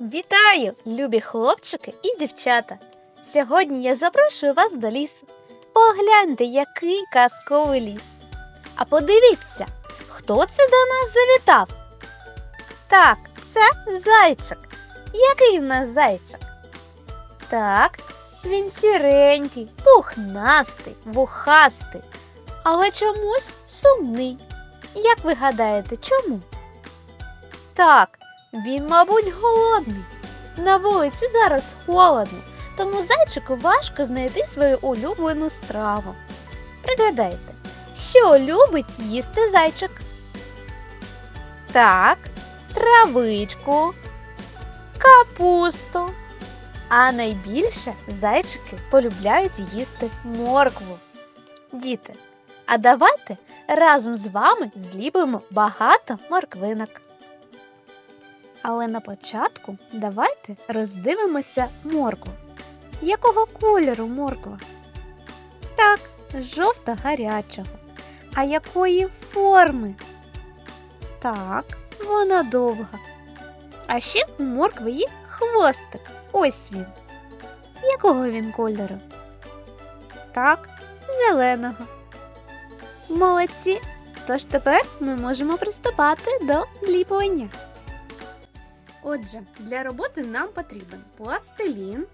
Вітаю, любі хлопчики і дівчата! Сьогодні я запрошую вас до лісу. Погляньте, який казковий ліс. А подивіться, хто це до нас завітав? Так, це зайчик. Який в нас зайчик? Так, він сіренький, пухнастий, вухастий, але чомусь сумний. Як ви гадаєте, чому? Так, він, мабуть, голодний. На вулиці зараз холодно, тому зайчику важко знайти свою улюблену страву. Пригадайте, що любить їсти зайчик? Так, травичку, капусту. А найбільше зайчики полюбляють їсти моркву. Діти, а давайте разом з вами зліпимо багато морквинок. Але на початку давайте роздивимося моркву. Якого кольору морква? Так, жовто-гарячого. А якої форми? Так, вона довга. А ще у моркви є хвостик. Ось він. Якого він кольору? Так, зеленого. Молодці. Тож тепер ми можемо приступати до зліпування. Отже, для роботи нам потрібен пластилін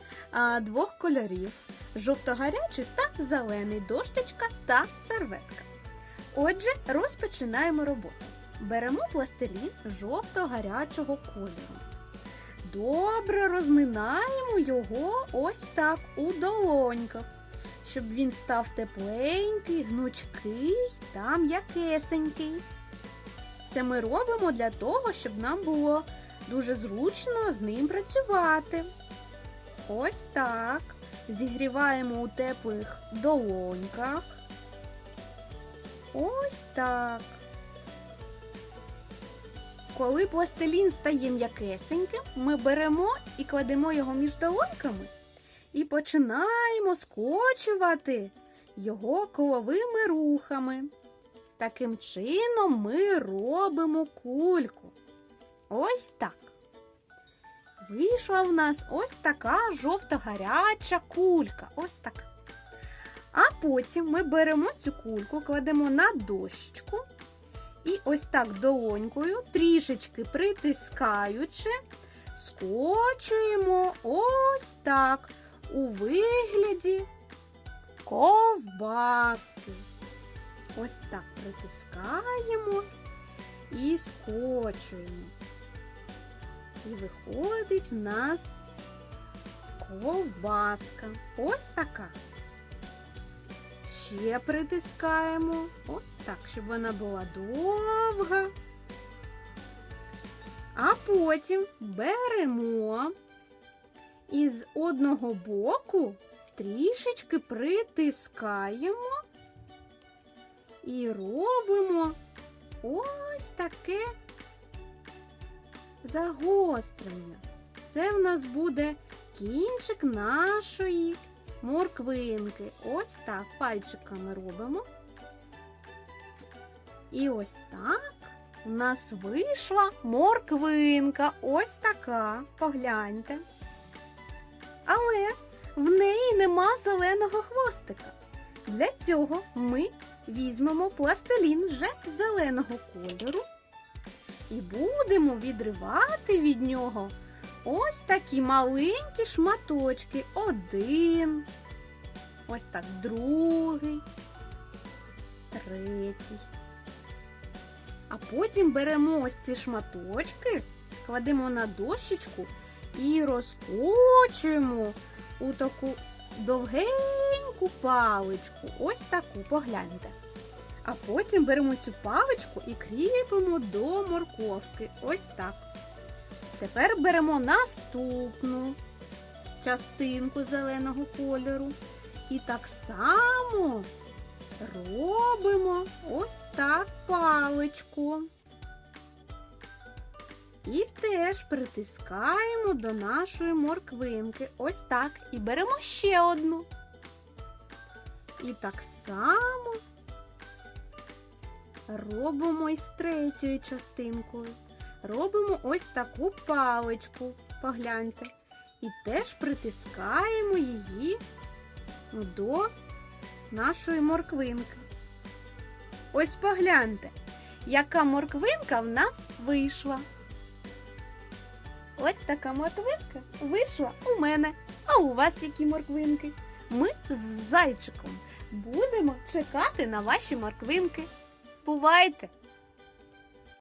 двох кольорів: жовто-гарячий та зелений, дощечка та серветка. Отже, розпочинаємо роботу. Беремо пластилін жовто-гарячого кольору. Добре розминаємо його ось так у долоньках, щоб він став тепленький, гнучкий та м'якесенький. Це ми робимо для того, щоб нам було Дуже зручно з ним працювати. Ось так. Зігріваємо у теплих долоньках. Ось так. Коли пластилін стає м'якесеньким, ми беремо і кладемо його між долоньками і починаємо скочувати його коловими рухами. Таким чином ми робимо кульку. Ось так. Вийшла в нас ось така жовто-гаряча кулька. Ось так. А потім ми беремо цю кульку, кладемо на дощечку і ось так долонькою, трішечки притискаючи, скочуємо ось так у вигляді ковбаски. Ось так притискаємо і скочуємо. І виходить в нас ковбаска. Ось така. Ще притискаємо. Ось так, щоб вона була довга. А потім беремо і з одного боку трішечки притискаємо і робимо ось таке загострення. Це в нас буде кінчик нашої морквинки. Ось так пальчиками робимо. І ось так у нас вийшла морквинка. Ось така. Погляньте. Але в неї нема зеленого хвостика. Для цього ми візьмемо пластилін вже зеленого кольору і будемо відривати від нього ось такі маленькі шматочки. Один, ось так другий, третій. А потім беремо ось ці шматочки, кладемо на дощечку і розкочуємо у таку довгеньку паличку. Ось таку, погляньте. А потім беремо цю паличку і кріпимо до морковки. Ось так. Тепер беремо наступну частинку зеленого кольору. І так само робимо ось так паличку. І теж притискаємо до нашої морквинки. Ось так. І беремо ще одну. І так само робимо із третьою частинкою. Робимо ось таку паличку. погляньте. І теж притискаємо її до нашої морквинки. Ось погляньте, яка морквинка в нас вийшла. Ось така морквинка вийшла у мене. А у вас які морквинки? Ми з зайчиком будемо чекати на ваші морквинки. Бувайте!